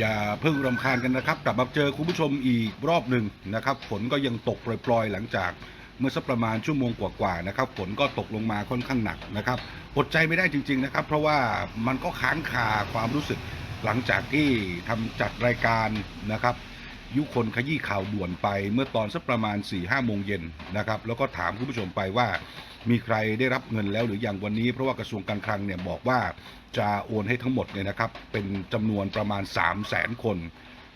อย่าเพิ่งรำคาญกันนะครับ กลับมาเจอคุณผู้ชมอีกรอบหนึ่งนะครับ ฝนก็ยังตกปล่อยๆ หลังจากเมื่อสักประมาณชั่วโมงกว่าๆนะครับฝนก็ตกลงมาค่อนข้างหนักนะครับอดใจไม่ได้จริง ๆนะครับ เพราะว่ามันก็ค้างคาความรู้สึกหลังจากที่ทำจัดรายการนะครับ ยุคนขยี้ข่าวด่วนไป เมื่อตอนสักประมาณ4ี่ห้าโมงเย็นนะครับ แล้วก็ถามคุณผู้ชมไปว่า มีใครได้รับเงินแล้วหรือยังวันนี้เพราะว่ากระทรวงการคลังเนี่ยบอกว่าจะโอนให้ทั้งหมดเนี่ยนะครับเป็นจำนวนประมาณ 3 0 0แสนคน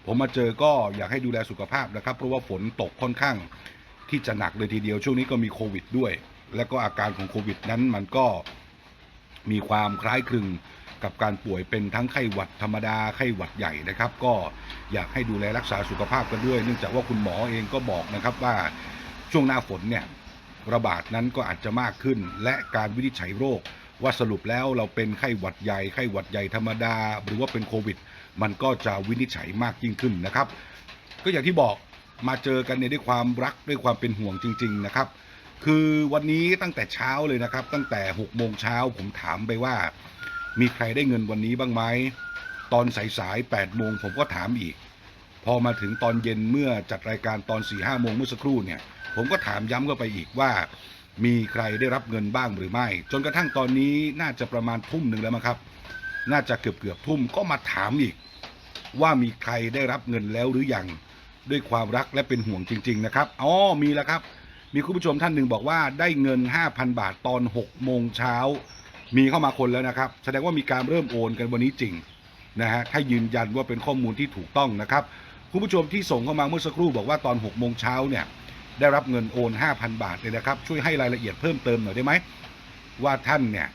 ผมมาเจอก็อยากให้ดูแลสุขภาพนะครับ เพราะว่าฝนตกค่อนข้างที่จะหนักเลยทีเดียวช่วงนี้ก็มีโควิดด้วย และก็อาการของโควิดนั้นมันก็มีความคล้ายคลึงกับการป่วยเป็นทั้งไข้หวัดธรรมดาไข้หวัดใหญ่นะครับ ก็อยากให้ดูแลรักษาสุขภาพกันด้วย เนื่องจากว่าคุณหมอเองก็บอกนะครับว่าช่วงหน้าฝนเนี่ย ระบาดนั้นก็อาจจะมากขึ้น และการวินิจฉัยโรค ว่าสรุปแล้วเราเป็นไข้หวัดใหญ่ไข้หวัดใหญ่ธรรมดา หรือว่าเป็นโควิด มันก็จะวินิจฉัยมากยิ่งขึ้นนะครับ ก็อย่างที่บอกมาเจอกันเนี่ยด้วยความรักด้วยความเป็นห่วงจริง ๆนะครับ คือวันนี้ตั้งแต่เช้าเลยนะครับ ตั้งแต่6กโมงเช้าผมถามไปว่า มีใครได้เงินวันนี้บ้างไหมตอนสายๆ8โมงผมก็ถามอีก พอมาถึงตอนเย็นเมื่อจัดรายการตอน4ี่ห้าโมงเมื่อสักครู่เนี่ย ผมก็ถามย้ำเข้าไปอีกว่า มีใครได้รับเงินบ้างหรือไม่ จนกระทั่งตอนนี้น่าจะประมาณทุ่มหนึ่งแล้วมั้งครับ น่าจะเกือบเกือบทุ่มก็มาถามอีก ว่ามีใครได้รับเงินแล้วหรือยังด้วยความรักและเป็นห่วงจริง ๆ นะครับอ๋อมีแล้วครับ มีคุณผู้ชมท่านหนึ่งบอกว่าได้เงิน 5,000 บาทตอน6โมงเช้ามีเข้ามาคนแล้วนะครับ แสดงว่ามีการเริ่มโอนกันวันนี้จริงนะฮะถ้ายืนยันว่าเป็นข้อมูลที่ถูกต้องนะครับ คุณผู้ชมที่ส่งเข้ามาเมื่อสักครู่บอกว่าตอน6โมงเช้าเนี่ย ได้รับเงินโอน 5,000 บาทเลยนะครับ ช่วยให้รายละเอียดเพิ่มเติมหน่อยได้ไหมว่าท่านเนี่ย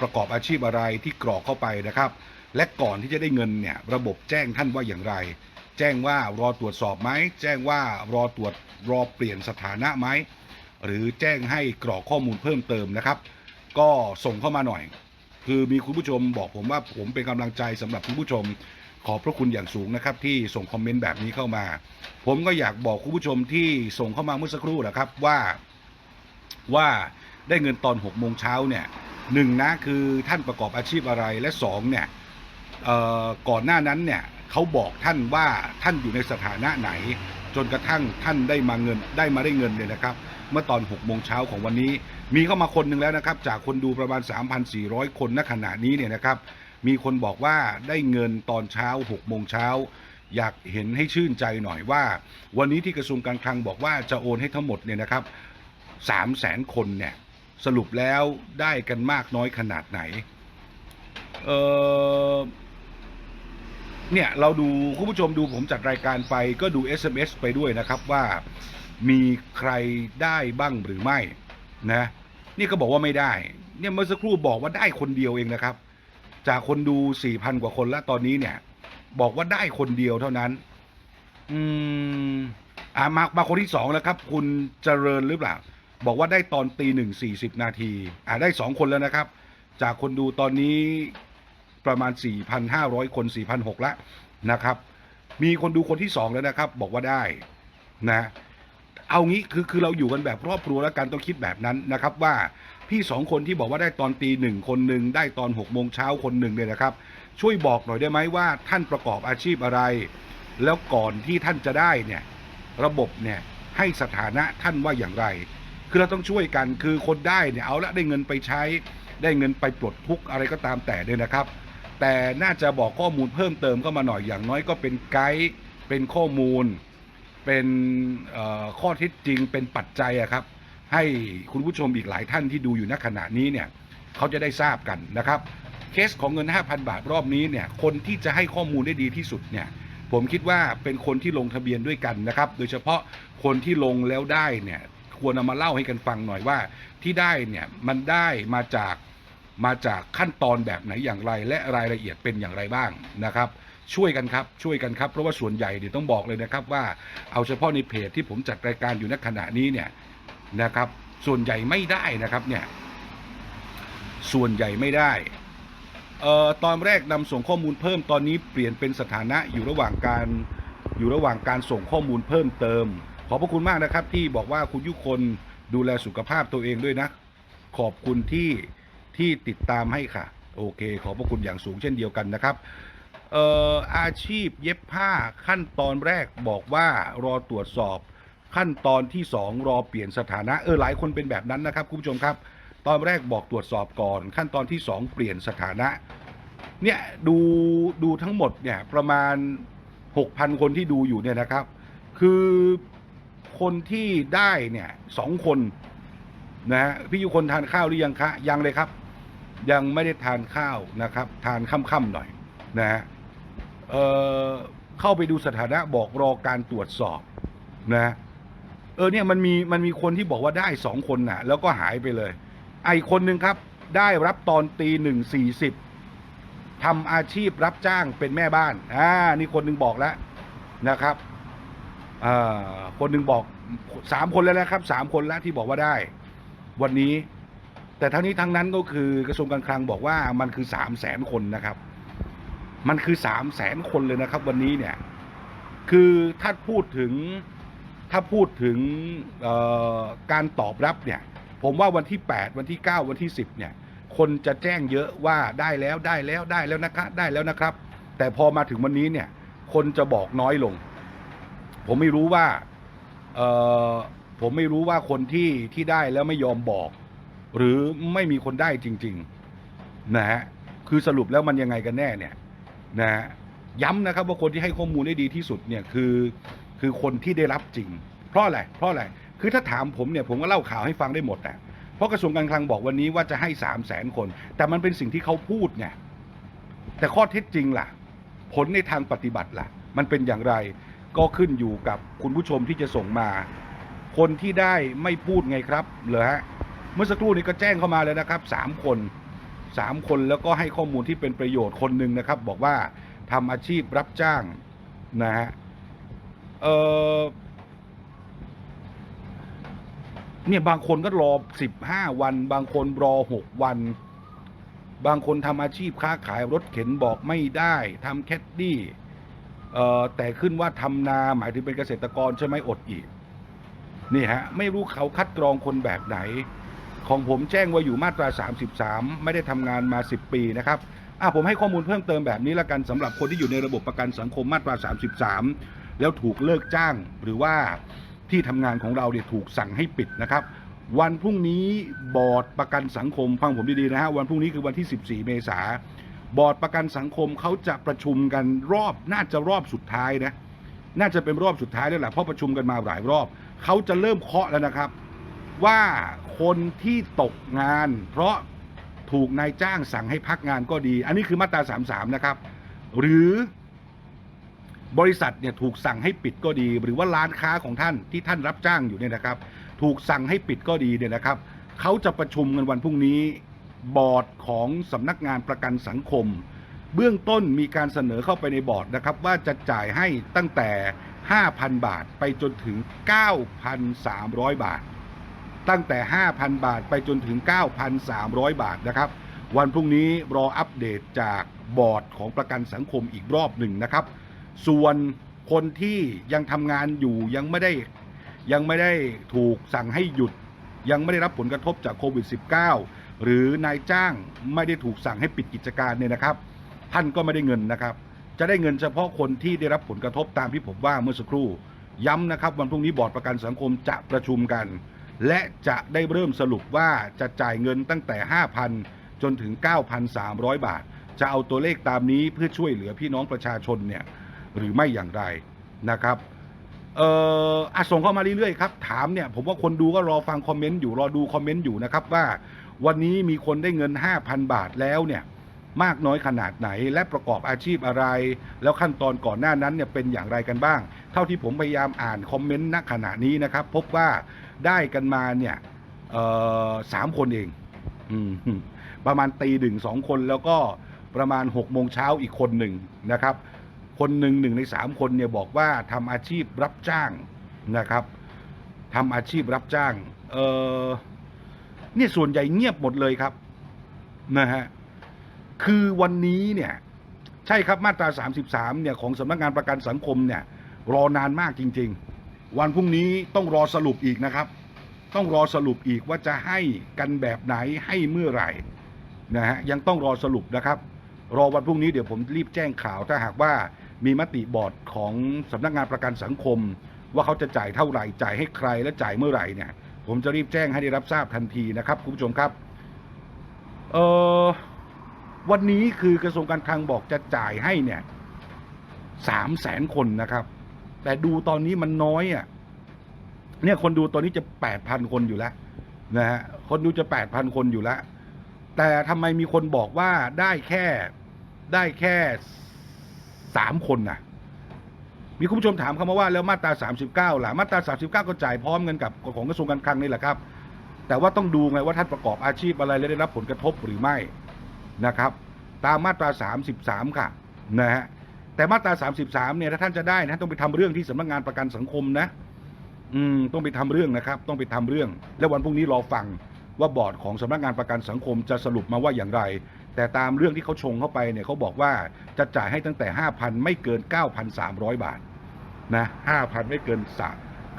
ประกอบอาชีพอะไรที่กรอกเข้าไปนะครับ และก่อนที่จะได้เงินเนี่ยระบบแจ้งท่านว่าอย่างไร แจ้งว่ารอตรวจสอบไหมแจ้งว่ารอตรวจรอเปลี่ยนสถานะไหมหรือแจ้งให้กรอกข้อมูลเพิ่มเติมนะครับ ก็ส่งเข้ามาหน่อย คือมีคุณผู้ชมบอกผมว่าผมเป็นกำลังใจสำหรับคุณผู้ชม ขอบพระคุณอย่างสูงนะครับที่ส่งคอมเมนต์แบบนี้เข้ามา ผมก็อยากบอกคุณผู้ชมที่ส่งเข้ามาเมื่อสักครู่นะครับว่าว่าได้เงินตอน6กโมงเช้าเนี่ยหนึ่งนะคือท่านประกอบอาชีพอะไรและสองเนี่ยเอ่อก่อนหน้านั้นเนี่ยเขาบอกท่านว่าท่านอยู่ในสถานะไหน จนกระทั่งท่านได้มาเงินได้มาได้เงินเนี่ยนะครับ เมื่อตอน6กโมงเช้าของวันนี้ มีเข้ามาคนหนึ่งแล้วนะครับ จากคนดูประมาณ 3,400 คนณขณะนี้เนี่ยนะครับ มีคนบอกว่าได้เงินตอนเช้า6โมงเช้าอยากเห็นให้ชื่นใจหน่อยว่า วันนี้ที่กระทรวงการคลังบอกว่าจะโอนให้ทั้งหมดเนี่ยนะครับสามแสนคนเนี่ยสรุปแล้วได้กันมากน้อยขนาดไหน เออเนี่ยเราดูคุณผู้ชมดูผมจัดรายการไปก็ดู SMS ไปด้วยนะครับว่ามีใครได้บ้างหรือไม่นะ นี่ก็บอกว่าไม่ได้ เนี่ยเมื่อสักครู่บอกว่าได้คนเดียวเองนะครับ จากคนดูสี่พันกว่าคนแล้วตอนนี้เนี่ย บอกว่าได้คนเดียวเท่านั้น อืมอ่ามามาคนที่สองแล้วครับ คุณเจริญหรือเปล่า บอกว่าได้ตอนตีหนึ่งสี่สิบนาที อ่าได้สองคนแล้วนะครับ จากคนดูตอนนี้ประมาณสี่พันห้าร้อยคนสี่พันหกแล้วนะครับ มีคนดูคนที่สองแล้วนะครับ บอกว่าได้นะ เอางี้คือคือเราอยู่กันแบบครอบครัวแล้วกันต้องคิดแบบนั้นนะครับ ว่าพี่สองคนที่บอกว่าได้ตอนตีหนึ่งคนหนึ่งได้ตอนหกโมงเช้าคนหนึ่งเนี่ยนะครับ ช่วยบอกหน่อยได้ไหมว่าท่านประกอบอาชีพอะไร แล้วก่อนที่ท่านจะได้เนี่ยระบบเนี่ยให้สถานะท่านว่าอย่างไร คือเราต้องช่วยกันคือคนได้เนี่ยเอาละได้เงินไปใช้ ได้เงินไปปลดทุกข์อะไรก็ตามแต่เนี่ยนะครับ แต่น่าจะบอกข้อมูลเพิ่มเติมเข้ามาหน่อยอย่างน้อยก็เป็นไกด์เป็นข้อมูล เป็นข้อเท็จจริงเป็นปัจจัยอะครับ ให้คุณผู้ชมอีกหลายท่านที่ดูอยู่ณขณะนี้เนี่ยเขาจะได้ทราบกันนะครับ เคสของเงิน 5,000 บาทรอบนี้เนี่ยคนที่จะให้ข้อมูลได้ดีที่สุดเนี่ยผมคิดว่าเป็นคนที่ลงทะเบียนด้วยกันนะครับ โดยเฉพาะคนที่ลงแล้วได้เนี่ยควรเอามาเล่าให้กันฟังหน่อยว่า ที่ได้เนี่ยมันได้มาจากมาจากขั้นตอนแบบไหนอย่างไร และรายละเอียดเป็นอย่างไรบ้างนะครับ ช่วยกันครับช่วยกันครับ เพราะว่าส่วนใหญ่เนี่ยต้องบอกเลยนะครับว่าเอาเฉพาะในเพจที่ผมจัดรายการอยู่ณขณะนี้เนี่ยนะครับ ส่วนใหญ่ไม่ได้นะครับเนี่ยส่วนใหญ่ไม่ได้เอ่อตอนแรกนำส่งข้อมูลเพิ่มตอนนี้เปลี่ยนเป็นสถานะอยู่ระหว่างการอยู่ระหว่างการส่งข้อมูลเพิ่มเติม ขอบพระคุณมากนะครับ ที่บอกว่าคุณยุคนดูแลสุขภาพตัวเองด้วยนะ ขอบคุณที่ที่ติดตามให้ค่ะ โอเค ขอบพระคุณอย่างสูงเช่นเดียวกันนะครับ เอ่ออาชีพเย็บผ้าขั้นตอนแรกบอกว่ารอตรวจสอบขั้นตอนที่สองรอเปลี่ยนสถานะเออหลายคนเป็นแบบนั้นนะครับคุณผู้ชมครับ ตอนแรกบอกตรวจสอบก่อน ขั้นตอนที่สองเปลี่ยนสถานะเนี่ยดูดูทั้งหมดเนี่ยประมาณ 6,000 คนที่ดูอยู่เนี่ยนะครับ คือคนที่ได้เนี่ยสองคนนะฮะพี่ยุคนทานข้าวหรือยังคะยังเลยครับ ยังไม่ได้ทานข้าวนะครับ ทานค่ำๆหน่อยนะฮะ เเข้าไปดูสถานะบอกรอการตรวจสอบนะเออเนี่ยมันมีมันมีคนที่บอกว่าได้สองคนน่ะ แล้วก็หายไปเลย ไอคนหนึ่งครับ ได้รับตอนตีหนึ่งสี่สิบทำอาชีพรับจ้างเป็นแม่บ้านอ่านี่คนหนึ่งบอกแล้วนะครับอ่าคนหนึ่งบอกสามคนแล้วนะครับสามคนแล้วที่บอกว่าได้ วันนี้ แต่ทั้งนี้ทั้งนั้นก็คือกระทรวงการคลังบอกว่ามันคือสามแสนคนนะครับ มันคือสามแสนคนเลยนะครับ วันนี้เนี่ย คือถ้าพูดถึงถ้าพูดถึงการตอบรับเนี่ย ผมว่าวันที่ 8 วันที่ 9 วันที่ 10 เนี่ย คนจะแจ้งเยอะว่าได้แล้วได้แล้วได้แล้วนะคะได้แล้วนะครับ แต่พอมาถึงวันนี้เนี่ย คนจะบอกน้อยลง ผมไม่รู้ว่าผมไม่รู้ว่าคนที่ที่ได้แล้วไม่ยอมบอก หรือไม่มีคนได้จริง ๆ นะฮะคือสรุปแล้วมันยังไงกันแน่เนี่ย นะฮะย้ำนะครับว่าคนที่ให้ข้อมูลได้ดีที่สุดเนี่ยคือคือคนที่ได้รับจริง เพราะอะไรเพราะอะไรคือถ้าถามผมเนี่ยผมก็เล่าข่าวให้ฟังได้หมดอะเพราะกระทรวงการคลังบอกวันนี้ว่าจะให้สามแสนคน แต่มันเป็นสิ่งที่เขาพูดไงแต่ข้อเท็จจริงล่ะ ผลในทางปฏิบัติล่ะ มันเป็นอย่างไรก็ขึ้นอยู่กับคุณผู้ชมที่จะส่งมา คนที่ได้ไม่พูดไงครับเหรอฮะเมื่อสักครู่นี้ก็แจ้งเข้ามาเลยนะครับสามคน สามคนแล้วก็ให้ข้อมูลที่เป็นประโยชน์คนหนึ่งนะครับ บอกว่าทำอาชีพรับจ้างนะฮะเออเนี่ยบางคนก็รอสิบห้าวัน บางคนรอหกวัน บางคนทำอาชีพค้าขายรถเข็นบอกไม่ได้ทำแคดดี้เออแต่ขึ้นว่าทำนาหมายถึงเป็นเกษตรกรใช่ไหมอดอีก นี่ฮะ ไม่รู้เขาคัดกรองคนแบบไหน ของผมแจ้งว่าอยู่มาตรา 33 ไม่ได้ทำงานมา 10 ปีนะครับอะผมให้ข้อมูลเพิ่มเติมแบบนี้ละกันสำหรับคนที่อยู่ในระบบประกันสังคมมาตรา 33 แล้วถูกเลิกจ้าง หรือว่าที่ทำงานของเราเนี่ยถูกสั่งให้ปิดนะครับ วันพรุ่งนี้บอร์ดประกันสังคมฟังผมดีๆนะฮะวันพรุ่งนี้คือวันที่ 14 เมษาบอร์ดประกันสังคมเขาจะประชุมกันรอบน่าจะรอบสุดท้ายนะน่าจะเป็นรอบสุดท้ายแล้วแหละเพราะประชุมกันมาหลายรอบเขาจะเริ่มเคาะแล้วนะครับ ว่าคนที่ตกงาน เพราะถูกนายจ้างสั่งให้พักงานก็ดี อันนี้คือมาตรา 33 นะครับ หรือบริษัทเนี่ยถูกสั่งให้ปิดก็ดี หรือว่าร้านค้าของท่านที่ท่านรับจ้างอยู่เนี่ยนะครับ ถูกสั่งให้ปิดก็ดีเนี่ยนะครับเขาจะประชุมกันวันพรุ่งนี้บอร์ดของสำนักงานประกันสังคม เบื้องต้นมีการเสนอเข้าไปในบอร์ดนะครับว่าจะจ่ายให้ตั้งแต่ 5,000 บาทไปจนถึง 9,300 บาท ตั้งแต่ 5,000 บาทไปจนถึง 9,300 บาทนะครับ วันพรุ่งนี้รออัปเดตจากบอร์ดของประกันสังคมอีกรอบหนึ่งนะครับ ส่วนคนที่ยังทำงานอยู่ยังไม่ได้ยังไม่ได้ถูกสั่งให้หยุด ยังไม่ได้รับผลกระทบจากโควิด -19 หรือนายจ้างไม่ได้ถูกสั่งให้ปิดกิจการเนี่ยนะครับ ท่านก็ไม่ได้เงินนะครับ จะได้เงินเฉพาะคนที่ได้รับผลกระทบตามที่ผมว่าเมื่อสักครู่ ย้ำนะครับ วันพรุ่งนี้บอร์ดประกันสังคมจะประชุมกัน และจะได้เริ่มสรุปว่าจะจ่ายเงินตั้งแต่ 5,000 จนถึง 9,300 บาท จะเอาตัวเลขตามนี้เพื่อช่วยเหลือพี่น้องประชาชนเนี่ยหรือไม่อย่างไรนะครับเอ่ออะส่งเข้ามาเรื่อยๆครับถามเนี่ยผมว่าคนดูก็รอฟังคอมเมนต์อยู่รอดูคอมเมนต์อยู่นะครับว่า วันนี้มีคนได้เงิน 5,000 บาทแล้วเนี่ยมากน้อยขนาดไหน และประกอบอาชีพอะไร แล้วขั้นตอนก่อนหน้านั้นเนี่ยเป็นอย่างไรกันบ้าง เท่าที่ผมพยายามอ่านคอมเมนต์ณขณะนี้นะครับ พบว่า ได้กันมาเนี่ยสามคนเองประมาณตีหนึ่งสองคนแล้วก็ประมาณหกโมงเช้าอีกคนหนึ่งนะครับ คนหนึ่งหนึ่งในสามคนเนี่ยบอกว่าทำอาชีพรับจ้างนะครับทำอาชีพรับจ้างเออเนี่ยส่วนใหญ่เงียบหมดเลยครับนะฮะคือวันนี้เนี่ยใช่ครับมาตรา 33เนี่ยของสำนักงานประกันสังคมเนี่ยรอนานมากจริง ๆ วันพรุ่งนี้ต้องรอสรุปอีกนะครับ ต้องรอสรุปอีกว่าจะให้กันแบบไหนให้เมื่อไหร่นะฮะยังต้องรอสรุปนะครับ รอวันพรุ่งนี้เดี๋ยวผมรีบแจ้งข่าวถ้าหากว่ามีมติบอร์ดของสำนักงานประกันสังคม ว่าเขาจะจ่ายเท่าไหร่จ่ายให้ใครและจ่ายเมื่อไหร่เนี่ย ผมจะรีบแจ้งให้ได้รับทราบทันทีนะครับคุณผู้ชมครับเออวันนี้คือกระทรวงการคลังบอกจะจ่ายให้เนี่ยสามแสนคนนะครับ แต่ดูตอนนี้มันน้อยอะ เนี่ยคนดูตอนนี้จะแปดพันคนอยู่แล้วนะฮะคนดูจะแปดพันคนอยู่แล้ว แต่ทำไมมีคนบอกว่าได้แค่ได้แค่สามคนน่ะ มีคุณผู้ชมถามเข้ามาว่าแล้วมาตราสามสิบเก้าล่ะมาตราสามสิบเก้าก็จ่ายพร้อมกันกับของกระทรวงการคลังนี่แหละครับ แต่ว่าต้องดูไงว่าท่านประกอบอาชีพอะไรและได้รับผลกระทบหรือไม่นะครับ ตามมาตราสามสิบสามค่ะนะฮะ แต่มาตราสามสิบสามเนี่ยถ้าท่านจะได้นะต้องไปทำเรื่องที่สำนักงานประกันสังคมนะ อืมต้องไปทำเรื่องนะครับ ต้องไปทำเรื่อง แล้ววันพรุ่งนี้รอฟังว่าบอร์ดของสำนักงานประกันสังคมจะสรุปมาว่าอย่างไร แต่ตามเรื่องที่เขาชงเข้าไปเนี่ยเขาบอกว่าจะจ่ายให้ตั้งแต่ 5,000 ไม่เกิน 9,300 บาทนะ5,000 ไม่เกิน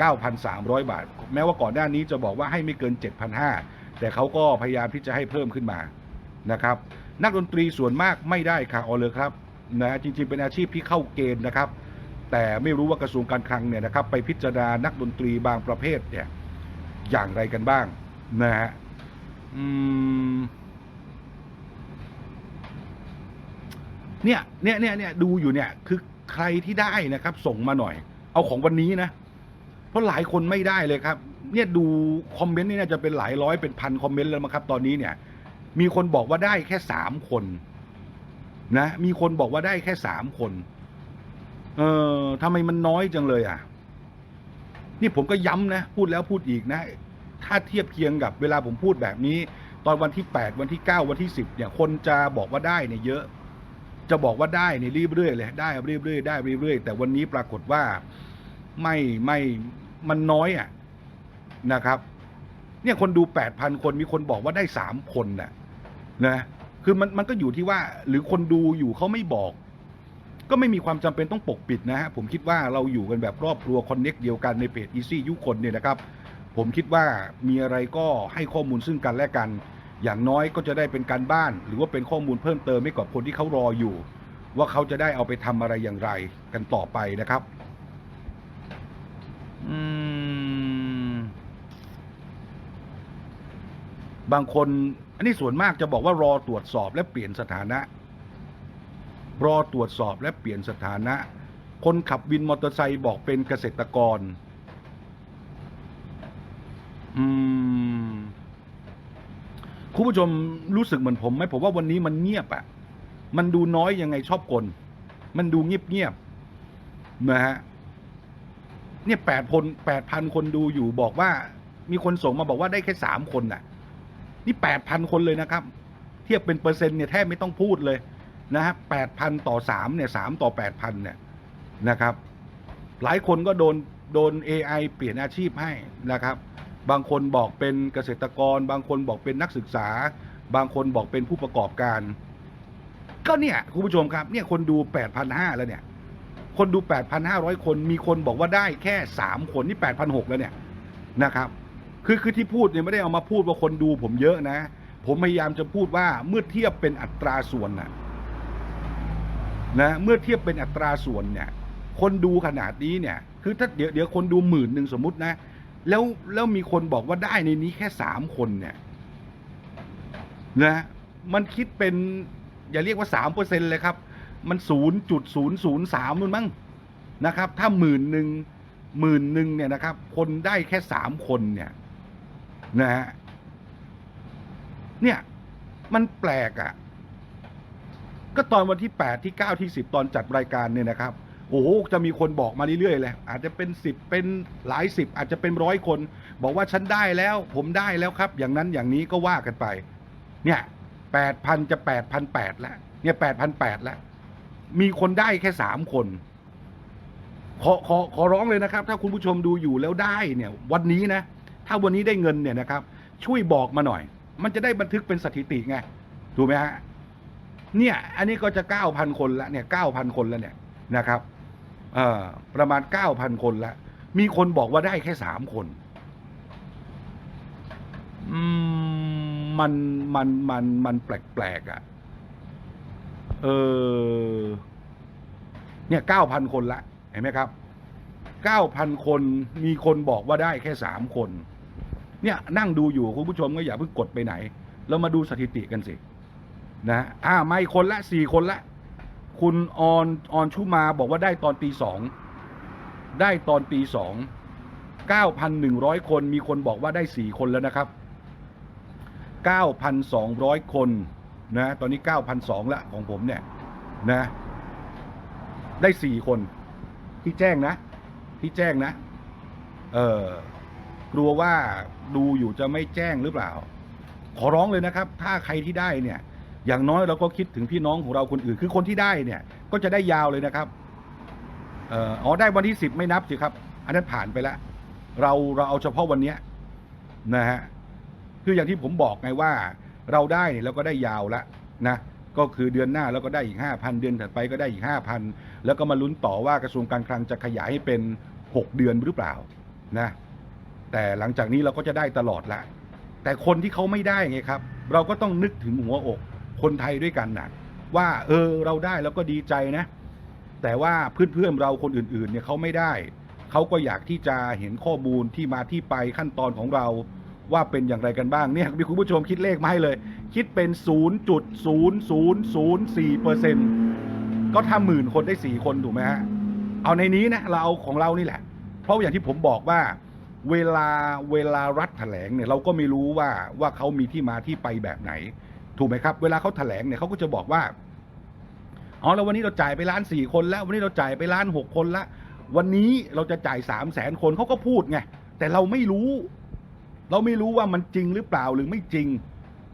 9,300 บาท แม้ว่าก่อนหน้านี้จะบอกว่าให้ไม่เกิน 7,500 แต่เขาก็พยายามที่จะให้เพิ่มขึ้นมานะครับ นักดนตรีส่วนมากไม่ได้ค่ะเอาเลยครับ นะจริงๆเป็นอาชีพที่เข้าเกณฑ์นะครับ แต่ไม่รู้ว่ากระทรวงการคลังเนี่ยนะครับ ไปพิจารณานักดนตรีบางประเภทเนี่ยอย่างไรกันบ้างนะฮะอืมเนี่ยเนี่ยเนี่ยเนี่ยดูอยู่เนี่ย คือใครที่ได้นะครับ ส่งมาหน่อย เอาของวันนี้นะ เพราะหลายคนไม่ได้เลยครับ เนี่ยดูคอมเมนต์นี่น่าจะเป็นหลายร้อยเป็นพันคอมเมนต์แล้วมั้งครับ ตอนนี้เนี่ย มีคนบอกว่าได้แค่สามคน นะมีคนบอกว่าได้แค่สามคน เออทำไมมันน้อยจังเลยอะ นี่ผมก็ย้ำนะ พูดแล้วพูดอีกนะ ถ้าเทียบเคียงกับเวลาผมพูดแบบนี้ ตอนวันที่8วันที่9วันที่10เนี่ย คนจะบอกว่าได้เนี่ยเยอะ จะบอกว่าได้เนี่ยรีบเรื่อยเลยได้รีบเรื่อยได้รีบเรื่อยแต่วันนี้ปรากฏว่าไม่ไม่มันน้อยอะนะครับ เนี่ยคนดู8,000คนมีคนบอกว่าได้3คนน่ะนะ คือมันมันก็อยู่ที่ว่า หรือคนดูอยู่เขาไม่บอก ก็ไม่มีความจำเป็นต้องปกปิดนะฮะผมคิดว่าเราอยู่กันแบบครอบครัวคอนเน็กเดียวกันในเพจ Easy ยุคนเนี่ยนะครับ ผมคิดว่ามีอะไรก็ให้ข้อมูลซึ่งกันและกัน อย่างน้อยก็จะได้เป็นการบ้าน หรือว่าเป็นข้อมูลเพิ่มเติมให้กับคนที่เขารออยู่ ว่าเขาจะได้เอาไปทำอะไรอย่างไรกันต่อไปนะครับ อืม บางคนอันนี้ส่วนมากจะบอกว่ารอตรวจสอบและเปลี่ยนสถานะ รอตรวจสอบและเปลี่ยนสถานะ คนขับวินมอเตอร์ไซค์บอกเป็นเกษตรกร อืมคุณผู้ชมรู้สึกเหมือนผมไหมผมว่าวันนี้มันเงียบอะมันดูน้อยยังไงชอบกล มันดูเงียบเงียบนะฮะเนี่ยแปดพันแปดพันคนดูอยู่บอกว่า มีคนส่งมาบอกว่าได้แค่สามคนน่ะ นี่แปดพันคนเลยนะครับ เทียบเป็นเปอร์เซ็นต์เนี่ยแทบไม่ต้องพูดเลยนะฮะแปดพันต่อสามเนี่ยสามต่อแปดพันเนี่ยนะครับ หลายคนก็โดนโดน AI เปลี่ยนอาชีพให้นะครับ บางคนบอกเป็นเกษตรกร บางคนบอกเป็นนักศึกษา บางคนบอกเป็นผู้ประกอบการ ก็เนี่ยคุณผู้ชมครับเนี่ยคนดูแปดพันห้าแล้วเนี่ย คนดู 8,500 คนมีคนบอกว่าได้แค่ 3 คนนี่ 8,600 แล้วเนี่ยนะครับ คือคือที่พูดเนี่ยไม่ได้เอามาพูดว่าคนดูผมเยอะนะ ผมพยายามจะพูดว่าเมื่อเทียบเป็นอัตราส่วนน่ะนะเมื่อเทียบเป็นอัตราส่วนเนี่ย คนดูขนาดนี้เนี่ย คือถ้าเดี๋ยวเดี๋ยวคนดูหมื่นหนึ่งสมมตินะ แล้วแล้วมีคนบอกว่าได้ในนี้แค่สามคนเนี่ยนะมันคิดเป็นอย่าเรียกว่าสามเปอร์เซ็นเลยครับ มันศูนย์จุดศูนย์ศูนย์สามนู่นมั้งนะครับ ถ้าหมื่นหนึ่งหมื่นหนึ่งเนี่ยนะครับ คนได้แค่สามคนเนี่ย นะฮะเนี่ยมันแปลกอะ่ะ ก็ตอนวันที่แปดที่เก้าที่สิบตอนจัดรายการเนี่ยนะครับ โอ้โหจะมีคนบอกมาเรื่อยๆเลยอาจจะเป็นสิบเป็นหลายสิบอาจจะเป็นร้อยคน บอกว่าฉันได้แล้ว ผมได้แล้วครับ อย่างนั้นอย่างนี้ก็ว่ากันไป เนี่ยแปดพันจะแปดพันแปดแล้วเนี่ยแปดพันแปดแล้ว มีคนได้แค่สามคน ขอขอขอร้องเลยนะครับ ถ้าคุณผู้ชมดูอยู่แล้วได้เนี่ย วันนี้นะ ถ้าวันนี้ได้เงินเนี่ยนะครับ ช่วยบอกมาหน่อย มันจะได้บันทึกเป็นสถิติไงถูกไหมฮะเนี่ยอันนี้ก็จะเก้าพันคนละเนี่ยเก้าพันคนล้วเนี่ยนะครับเอ่อประมาณเก้าพันคนละมีคนบอกว่าได้แค่สามคนมันมันมันมันแปลกๆอะเออเนี่ยเก้าพันคนละเห็นไหมครับเก้าพันคนมีคนบอกว่าได้แค่สามคน เนี่ยนั่งดูอยู่คุณผู้ชมก็อย่าเพิ่งกดไปไหน เรามาดูสถิติกันสินะอ่าไม่คนละสี่คนละ คุณออนออนชุมาบอกว่าได้ตอนตีสองได้ตอนตีสองเก้าพันหนึ่งร้อยคนมีคนบอกว่าได้สี่คนแล้วนะครับเก้าพันสองร้อยคนนะตอนนี้เก้าพันสองละของผมเนี่ยนะได้สี่คนที่แจ้งนะ ที่แจ้งนะ เออ กลัวว่าดูอยู่จะไม่แจ้งหรือเปล่า ขอร้องเลยนะครับ ถ้าใครที่ได้เนี่ย อย่างน้อยเราก็คิดถึงพี่น้องของเราคนอื่น คือคนที่ได้เนี่ย ก็จะได้ยาวเลยนะครับเอ่ออ๋อได้วันที่สิบไม่นับสิครับ อันนั้นผ่านไปแล้วเราเราเอาเฉพาะวันเนี้ยนะฮะคืออย่างที่ผมบอกไงว่า เราได้เนี่ยเราก็ได้ยาวล้วนะก็คือเดือนหน้าเราก็ได้อีกห้าพันเดือนถัดไปก็ได้อีกห้าพันแล้วก็มาลุ้นต่อว่ากระทรวงการคลังจะขยายให้เป็นหกเดือนหรือเปล่านะ แต่หลังจากนี้เราก็จะได้ตลอดละ แต่คนที่เขาไม่ได้ไงครับ เราก็ต้องนึกถึงหัวอก คนไทยด้วยกันนะว่าเออเราได้แล้วก็ดีใจนะ แต่ว่าเพื่อนๆเราคนอื่นๆเนี่ยเขาไม่ได้ เขาก็อยากที่จะเห็นข้อมูลที่มาที่ไปขั้นตอนของเราว่าเป็นอย่างไรกันบ้างเนี่ยมีคุณผู้ชมคิดเลขมาให้เลย คิดเป็น 0.0004เปอร์เซ็นก็ถ้าหมื่นคนได้ 4 คนถูกไหมฮะเอาในนี้นะเราเอาของเรานี่แหละ เพราะอย่างที่ผมบอกว่า เวลาเวลารัฐแถลงเนี่ยเราก็ไม่รู้ว่าว่าเขามีที่มาที่ไปแบบไหน ถูกไหมครับ เวลาเขาแถลงเนี่ยเขาก็จะบอกว่าอ๋อแล้ววันนี้เราจ่ายไปล้านสี่คนแล้ว วันนี้เราจ่ายไปล้านหกคนละวันนี้เราจะจ่ายสามแสนคนเขาก็พูดไงแต่เราไม่รู้ เราไม่รู้ว่ามันจริงหรือเปล่าหรือไม่จริง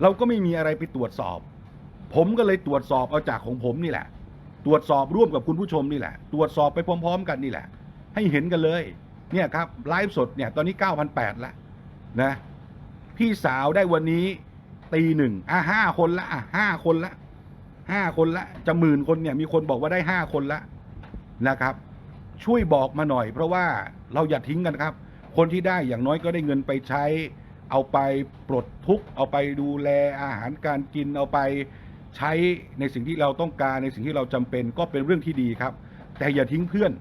เราก็ไม่มีอะไรไปตรวจสอบ ผมก็เลยตรวจสอบเอาจากของผมนี่แหละ ตรวจสอบร่วมกับคุณผู้ชมนี่แหละ ตรวจสอบไปพร้อม ๆ กันนี่แหละ ให้เห็นกันเลย เนี่ยครับไลฟ์สดเนี่ยตอนนี้ 9,800ละนะพี่สาวได้วันนี้ตีหนึ่งอะห้าคนละอะห้าคนละห้าคนละจะหมื่นคนเนี่ยมีคนบอกว่าได้ห้าคนละนะครับ ช่วยบอกมาหน่อย เพราะว่าเราอย่าทิ้งกันครับ คนที่ได้อย่างน้อยก็ได้เงินไปใช้ เอาไปปลดทุกข์เอาไปดูแลอาหารการกินเอาไปใช้ในสิ่งที่เราต้องการในสิ่งที่เราจำเป็นก็เป็นเรื่องที่ดีครับ แต่อย่าทิ้งเพื่อน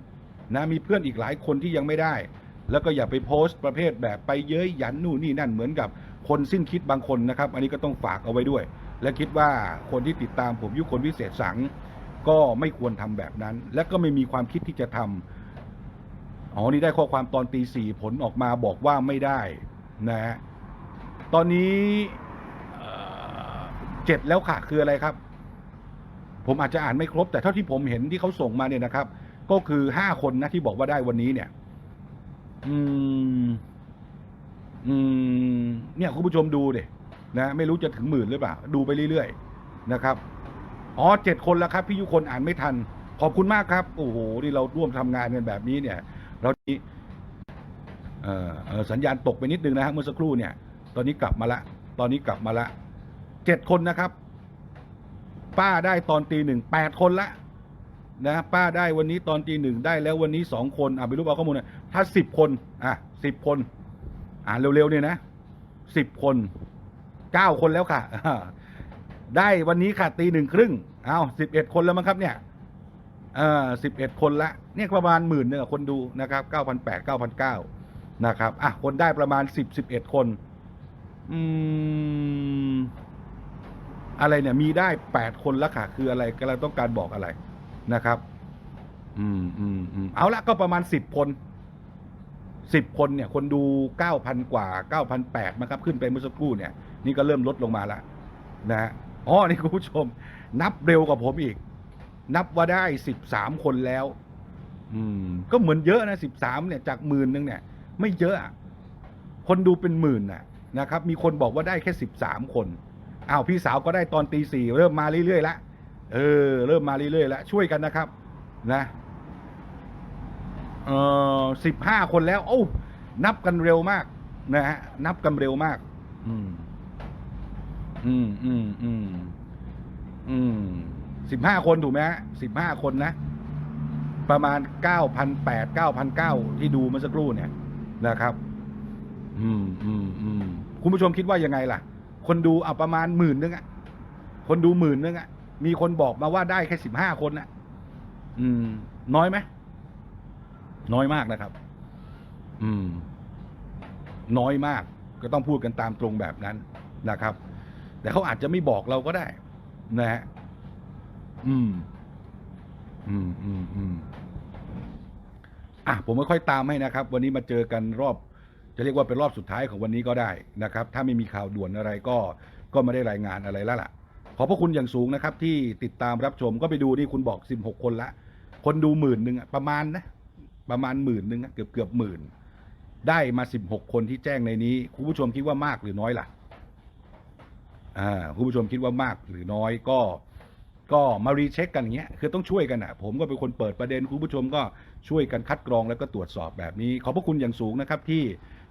นะมีเพื่อนอีกหลายคนที่ยังไม่ได้ แล้วก็อย่าไปโพสต์ประเภทแบบไปเย้ยหยันนู่นนี่นั่นเหมือนกับคนสิ้นคิดบางคนนะครับ อันนี้ก็ต้องฝากเอาไว้ด้วย และคิดว่าคนที่ติดตามผมยุคคนวิเศษสัง ก็ไม่ควรทำแบบนั้น และก็ไม่มีความคิดที่จะทำอ๋อนี่ได้ข้อความตอนตีสี่ผลออกมาบอกว่าไม่ได้นะฮะตอนนี้เจ็ดแล้วค่ะคืออะไรครับ ผมอาจจะอ่านไม่ครบ แต่เท่าที่ผมเห็นที่เขาส่งมาเนี่ยนะครับ ก็คือห้าคนนะที่บอกว่าได้วันนี้เนี่ย อืม อืม เนี่ยคุณผู้ชมดูเดนะไม่รู้จะถึงหมื่นหรือเปล่า ดูไปเรื่อยๆนะครับ อ๋อเจ็ดคนแล้วครับ พี่ยุคนอ่านไม่ทัน ขอบคุณมากครับ โอ้โหนี่เราร่วมทำงานกันแบบนี้เนี่ย เรานี้เอ่อเอ่อสัญญาณตกไปนิดนึงนะฮะเมื่อสักครู่เนี่ย ตอนนี้กลับมาละ ตอนนี้กลับมาละเจ็ดคนนะครับ ป้าได้ตอนตีหนึ่งแปดคนละ นะป้าได้วันนี้ตอนตีหนึ่งได้แล้ววันนี้สองคนอะไม่รู้เอาข้อมูลนะถ้าสิบคนอะสิบคน อ่านเร็วๆเนี่ยนะสิบคนเก้าคนแล้วค่ะได้วันนี้ค่ะตีหนึ่งครึ่งเอาสิบเอ็ดคนแล้วมั้งครับเนี่ยเออสิบเอ็ดคนละเนี่ยประมาณหมื่นเนี่ยคนดูนะครับเก้าพันแปดเก้าพันเก้านะครับอะคนได้ประมาณสิบสิบเอ็ดคนอืมอะไรเนี่ยมีได้แปดคนแล้วค่ะคืออะไรกำลังต้องการบอกอะไร นะครับ อืมอืมอืมเอาละก็ประมาณสิบคนสิบคนเนี่ย คนดูเก้าพันกว่าเก้าพันแปดนะครับ ขึ้นไปเมื่อสักครู่เนี่ย นี่ก็เริ่มลดลงมาละนะฮะอ๋อนี่คุณผู้ชม นับเร็วกว่าผมอีก นับว่าได้สิบสามคนแล้ว อืม ก็เหมือนเยอะนะสิบสามเนี่ยจากหมื่นนึงเนี่ย ไม่เยอะอะคนดูเป็นหมื่นน่ะนะครับ มีคนบอกว่าได้แค่สิบสามคนอ้าวพี่สาวก็ได้ตอนตีสี่เริ่มมาเรื่อยๆแล้ว เออ เริ่มมาเรื่อยๆแล้วช่วยกันนะครับ นะเออสิบห้าคนแล้ว โอ้นับกันเร็วมาก นะฮะนับกันเร็วมาก อืม อืมอืมอืมอืมสิบห้าคนถูกไหมฮะสิบห้าคนนะ ประมาณเก้าพันแปดเก้าพันเก้าที่ดูเมื่อสักครู่เนี่ยนะครับ อืมอืมอืมคุณผู้ชมคิดว่ายังไงล่ะ คนดูเอาประมาณหมื่นนึงอะคนดูหมื่นนึงอะ มีคนบอกมาว่าได้แค่สิบห้าคนน่ะ อืม น้อยไหมน้อยมากนะครับ อืม น้อยมาก ก็ต้องพูดกันตามตรงแบบนั้นนะครับ แต่เขาอาจจะไม่บอกเราก็ได้ นะฮะอืม อืมอืมอืมอะผมค่อยตามให้นะครับ วันนี้มาเจอกันรอบ จะเรียกว่าเป็นรอบสุดท้ายของวันนี้ก็ได้นะครับ ถ้าไม่มีข่าวด่วนอะไรก็ ก็ไม่ได้รายงานอะไรแล้วล่ะ อบพระคุณอย่างสูงนะครับ ที่ติดตามรับชมก็ไปดูนี่คุณบอก 16 คนละ คนดูหมื่นหนึ่งอะประมาณนะ ประมาณหมื่นหนึ่งอะเกือบเกือบหมื่นได้มา 16 คนที่แจ้งในนี้ คุณผู้ชมคิดว่ามากหรือน้อยล่ะอ่าคุณผู้ชมคิดว่ามากหรือน้อยก็ก็มารีเช็คกันอย่างเงี้ยคือต้องช่วยกันอะ ผมก็เป็นคนเปิดประเด็นคุณผู้ชมก็ช่วยกันคัดกรองแล้วก็ตรวจสอบแบบนี้ ขอบพระคุณอย่างสูงนะครับที่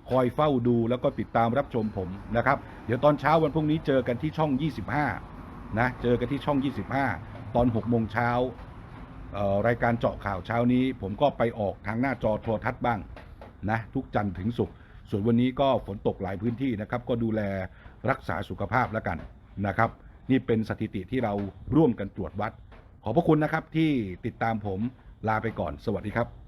คอยเฝ้าดูแล้วก็ติดตามรับชมผมนะครับ เดี๋ยวตอนเช้าวันพรุ่งนี้เจอกันที่ช่อง 25 นะเจอกันที่ช่อง 25 ตอน6โมงเช้ารายการเจาะข่าวเช้านี้ ผมก็ไปออกทางหน้าจอโทรทัศน์บ้างนะทุกจันทร์ถึงศุกร์ส่วนวันนี้ก็ฝนตกหลายพื้นที่นะครับ ก็ดูแลรักษาสุขภาพแล้วกันนะครับ นี่เป็นสถิติที่เราร่วมกันตรวจวัด ขอบพระคุณนะครับที่ติดตามผมลาไปก่อนสวัสดีครับ